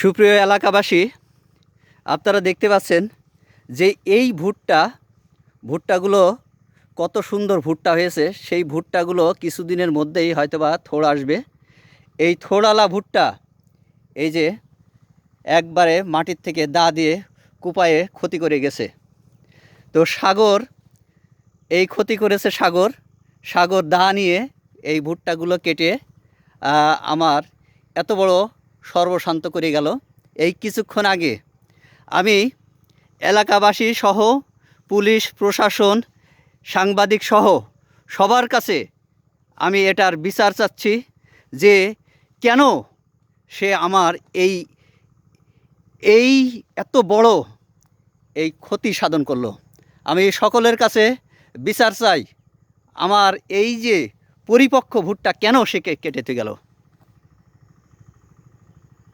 সুপ্রিয় এলাকাবাসী, আপনারা দেখতে পাচ্ছেন যে এই ভুট্টা, ভুট্টাগুলো কত সুন্দর ভুট্টা হয়েছে। সেই ভুট্টাগুলো কিছুদিনের মধ্যেই হয়তোবা থোড় আসবে। এই থোড়ালা ভুট্টা, এই যে একবারে মাটির থেকে দা দিয়ে কুপায়ে ক্ষতি করে গেছে। তো সাগর, এই ক্ষতি করেছে সাগর। সাগর দা নিয়ে এই ভুট্টাগুলো কেটে আমার এত বড় সর্বশান্ত করে গেল। এই কিছুক্ষণ আগে আমি এলাকাবাসী সহ, পুলিশ, প্রশাসন, সাংবাদিক সহ সবার কাছে আমি এটার বিচার চাচ্ছি যে কেন সে আমার এই এই এত বড় এই ক্ষতি সাধন করল। আমি সকলের কাছে বিচার চাই, আমার এই যে পরিপক্ক ভুট্টা কেন সে কেটেতে গেল?